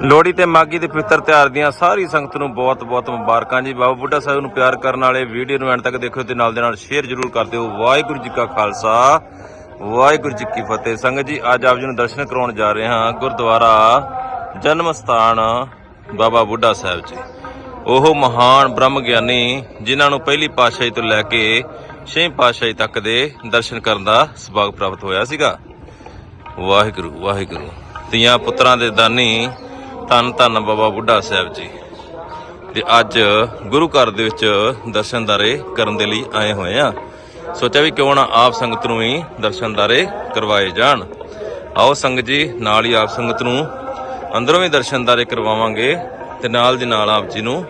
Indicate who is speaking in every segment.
Speaker 1: ਲੋਹੜੀ ਤੇ ਮਾਗੀ ਦੇ ਪਵਿੱਤਰ ਤਿਉਹਾਰ ਦੀਆਂ ਸਾਰੀ ਸੰਗਤ ਨੂੰ ਬਹੁਤ-ਬਹੁਤ ਮੁਬਾਰਕਾਂ ਜੀ। ਬਾਬਾ ਬੁੱਢਾ ਸਾਹਿਬ ਨੂੰ ਪਿਆਰ ਕਰਨ ਵਾਲੇ ਵੀਡੀਓ ਨੂੰ ਐਂਡ ਤੱਕ ਦੇਖਿਓ ਤੇ ਨਾਲ ਦੇ ਨਾਲ ਸ਼ੇਅਰ ਜ਼ਰੂਰ ਕਰ ਦਿਓ। ਵਾਹਿਗੁਰੂ ਜੀ ਕਾ ਖਾਲਸਾ, ਵਾਹਿਗੁਰੂ ਜੀ ਕੀ ਫਤਿਹ। ਸੰਗਤ ਜੀ, ਅੱਜ ਆਪ ਜੀ ਨੂੰ ਦਰਸ਼ਨ ਕਰਾਉਣ ਜਾ ਰਹੇ ਹਾਂ ਗੁਰਦੁਆਰਾ ਜਨਮ ਸਥਾਨ ਬਾਬਾ ਬੁੱਢਾ ਸਾਹਿਬ ਜੀ। ਉਹ ਮਹਾਨ ਬ੍ਰਹਮ ਗਿਆਨੀ ਜਿਨ੍ਹਾਂ ਨੂੰ ਪਹਿਲੀ ਪਾਤਸ਼ਾਹੀ ਤੋਂ ਲੈ ਕੇ ਛੇਵੀਂ ਪਾਤਸ਼ਾਹੀ ਤੱਕ ਦੇ ਦਰਸ਼ਨ ਕਰਨ ਦਾ ਸੁਭਾਗ ਪ੍ਰਾਪਤ ਹੋਇਆ ਸੀਗਾ। ਵਾਹਿਗੁਰੂ ਵਾਹਿਗੁਰੂ। ਧੀਆਂ ਪੁੱਤਰਾਂ ਦੇ ਦਾਨੀ ਧੰਨ ਧੰਨ ਬਾਬਾ ਬੁੱਢਾ ਸਾਹਿਬ ਜੀ। ਤੇ ਅੱਜ ਗੁਰੂ ਘਰ ਦੇ ਵਿੱਚ ਦਰਸ਼ਨਦਾਰੇ ਕਰਨ ਦੇ ਲਈ ਆਏ ਹੋਏ ਆ। ਸੋਚਿਆ ਵੀ ਕਿਉਂ ਨਾ ਆਪ ਸੰਗਤ ਨੂੰ ਵੀ ਦਰਸ਼ਨਦਾਰੇ ਕਰਵਾਏ ਜਾਣ। ਆਓ ਸੰਗਤ ਜੀ, ਨਾਲ ਹੀ ਆਪ ਸੰਗਤ ਨੂੰ ਅੰਦਰੋਂ ਵੀ ਦਰਸ਼ਨਦਾਰੇ ਕਰਵਾਵਾਂਗੇ ਤੇ ਨਾਲ ਦੀ ਨਾਲ ਆਪ ਜੀ ਨੂੰ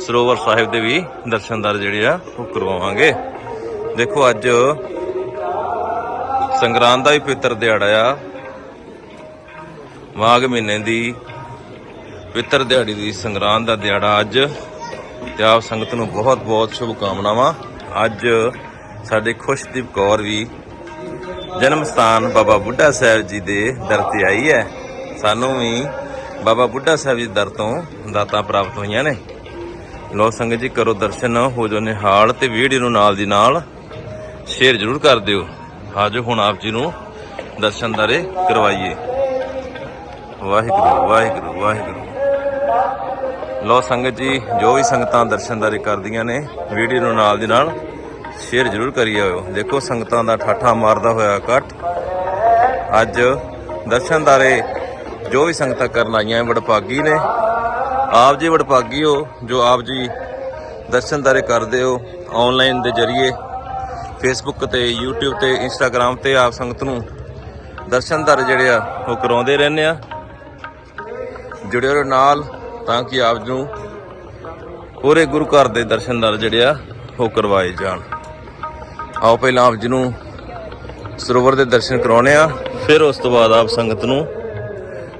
Speaker 1: ਸਰੋਵਰ ਸਾਹਿਬ ਦੇ ਵੀ ਦਰਸ਼ਨਦਾਰ ਜਿਹੜੇ ਆ, ਉਹ ਕਰਵਾਵਾਂਗੇ। ਦੇਖੋ ਅੱਜ ਸੰਗਰਾਂਦ ਦਾ ਵੀ ਪਵਿੱਤਰ ਦਿਹਾੜਾ ਆ। ਮਾਘ ਮਹੀਨੇ ਦੀ ਪਵਿੱਤਰ ਦਿਹਾੜੀ ਦੀ ਸੰਗਰਾਂਦ ਦਾ ਦਿਹਾੜਾ ਅੱਜ। ਤੇ ਆਪ ਸੰਗਤ ਨੂੰ ਬਹੁਤ ਬਹੁਤ ਸ਼ੁਭ ਕਾਮਨਾਵਾਂ। ਅੱਜ ਸਾਡੇ ਖੁਸ਼ਦੀਪ ਕੌਰ ਵੀ ਜਨਮ ਸਥਾਨ ਬਾਬਾ ਬੁੱਢਾ ਸਾਹਿਬ ਜੀ ਦੇ ਦਰ ਤੇ ਆਈ ਹੈ। ਸਾਨੂੰ ਵੀ ਬਾਬਾ ਬੁੱਢਾ ਸਾਹਿਬ ਜੀ ਦਰ ਤੋਂ ਦਾਤਾਂ ਪ੍ਰਾਪਤ ਹੋਈਆਂ ਨੇ। ਲੋ ਸੰਗਤ ਜੀ, ਕਰੋ ਦਰਸ਼ਨ, ਹੋ ਜੋ ਨਿਹਾਲ ਤੇ ਵੀਡੀਓ ਨੂੰ ਨਾਲ ਦੀ ਨਾਲ ਸ਼ੇਅਰ ਜ਼ਰੂਰ ਕਰ ਦਿਓ। ਆਜੋ ਹੁਣ ਆਪ ਜੀ ਨੂੰ ਦਰਸ਼ਨ ਦਰਸ਼ਨਦਾਰੇ ਕਰਵਾਈਏ। ਵਾਹਿਗੁਰੂ ਵਾਹਿਗੁਰੂ ਵਾਹਿਗੁਰੂ। ਲੋ ਸੰਗਤ ਜੀ, ਜੋ ਵੀ ਸੰਗਤਾਂ ਦਰਸ਼ਨਦਾਰੀ ਕਰਦੀਆਂ ਨੇ ਵੀਡੀਓ ਨੂੰ ਨਾਲ ਦੀ ਨਾਲ ਸ਼ੇਅਰ ਜ਼ਰੂਰ ਕਰੀ ਆਇਓ ਦੇਖੋ ਸੰਗਤਾਂ ਦਾ ਠਾਠਾ ਮਾਰਦਾ ਹੋਇਆ ਇਕੱਠ। ਅੱਜ ਦਰਸ਼ਨਦਾਰੇ ਜੋ ਵੀ ਸੰਗਤਾਂ ਕਰਨ ਆਈਆਂ ਵਡਭਾਗੀ ਨੇ। ਆਪ ਜੀ ਵਡਭਾਗੀ ਹੋ, ਜੋ ਆਪ ਜੀ ਦਰਸ਼ਨਦਾਰੇ ਕਰਦੇ ਹੋ ਆਨਲਾਈਨ ਦੇ ਜ਼ਰੀਏ ਫੇਸਬੁੱਕ ਤੇ, YouTube ਤੇ, Instagram ਤੇ ਆਪ ਸੰਗਤ ਨੂੰ ਦਰਸ਼ਨਦਾਰ ਜਿਹੜੇ ਆ, ਉਹ ਕਰਾਉਂਦੇ ਰਹਿੰਦੇ ਆ। ਜੁੜਿਓ ਰਹੋ ਨਾਲ। ਤਾਂ ਕਿ ਆਪ ਨੂੰ ਪੂਰੇ ਗੁਰੂ ਘਰ ਦੇ ਦਰਸ਼ਨ ਦਰਸ਼ਨਦਾਰ ਜਿਹੜੇ ਆ, ਉਹ ਕਰਵਾਏ ਜਾਣ। ਆਓ ਪਹਿਲਾਂ ਆਪ ਜੀ ਨੂੰ ਸਰੋਵਰ ਦੇ ਦਰਸ਼ਨ ਕਰਾਉਣੇ ਆ, ਫਿਰ ਉਸ ਤੋਂ ਬਾਅਦ ਆਪ ਸੰਗਤ ਨੂੰ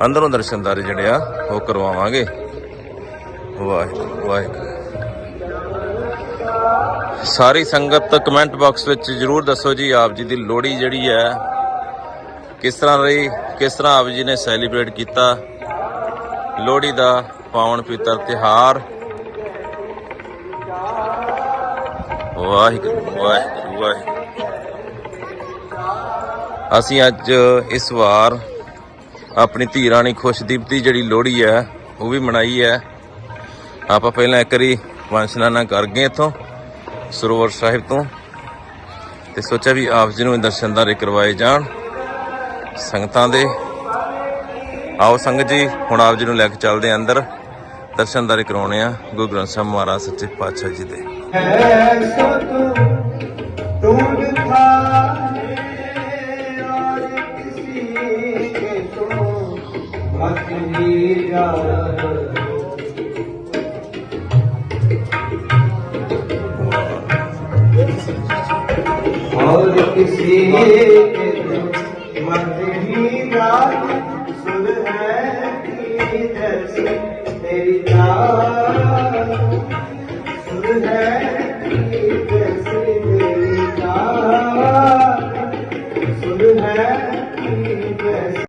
Speaker 1: ਅੰਦਰੋਂ ਦਰਸ਼ਨਦਾਰ ਜਿਹੜੇ ਆ, ਉਹ ਕਰਵਾਵਾਂਗੇ। ਵਾਹਿਗੁਰੂ ਵਾਹਿਗੁਰੂ। ਸਾਰੀ ਸੰਗਤ ਕਮੈਂਟ ਬਾਕਸ ਵਿੱਚ ਜਰੂਰ ਦੱਸੋ ਜੀ, ਆਪ ਜੀ ਦੀ ਲੋਹੜੀ ਜਿਹੜੀ ਹੈ, ਕਿਸ ਤਰ੍ਹਾਂ ਰਹੀ, ਕਿਸ ਤਰ੍ਹਾਂ ਆਪ ਜੀ ਨੇ ਸੈਲੀਬ੍ਰੇਟ ਕੀਤਾ, ਲੋਹੜੀ ਦਾ ਪਾਵਨ ਪਿੱਤਰ ਤਿਹਾਰ। ਵਾਹਿਗੁਰੂ ਵਾਹਿਗੁਰੂ ਵਾਹਿਗੁਰੂ। ਅਸੀਂ ਅੱਜ ਇਸ ਵਾਰ ਆਪਣੀ ਧੀ ਰਾਣੀ ਖੁਸ਼ਦੀਪ ਦੀ ਜਿਹੜੀ ਲੋਹੜੀ ਹੈ, ਉਹ ਵੀ ਮਨਾਈ ਹੈ। ਆਪਾਂ ਪਹਿਲਾਂ ਇੱਕ ਵਾਰੀ ਵੰਸ਼ਨਾਨਾ ਕਰ ਗਏ ਇਥੋਂ, ਸਰੋਵਰ ਸਾਹਿਬ ਤੋਂ। ਤੇ ਸੋਚਿਆ ਵੀ ਆਪ ਜੀ ਨੂੰ ਦਰਸ਼ਨਦਾਰੇ ਕਰਵਾਏ ਜਾਣ। ਸੰਗਤਾਂ ਦੇ। ਆਓ ਸੰਗਤ ਜੀ, ਹੁਣ ਆਪ ਜੀ ਨੂੰ ਲੈ ਕੇ ਚੱਲਦੇ ਆਂ ਅੰਦਰ। ਦਰਸ਼ਨਦਾਰੇ ਕਰਾਉਣੇ ਆ ਗੁਰੂ ਗ੍ਰੰਥ ਸਾਹਿਬ ਮਹਾਰਾਜ ਸੱਚੇ ਪਾਤਸ਼ਾਹ ਜੀ ਦੇ
Speaker 2: ऐसो तू दूध था और किसी के तो मत लीजा और किसी के तो मत लीजा सुन है की जैसे ਤੇਰੀ ਕਾਰ ਸੁਣ ਹੈ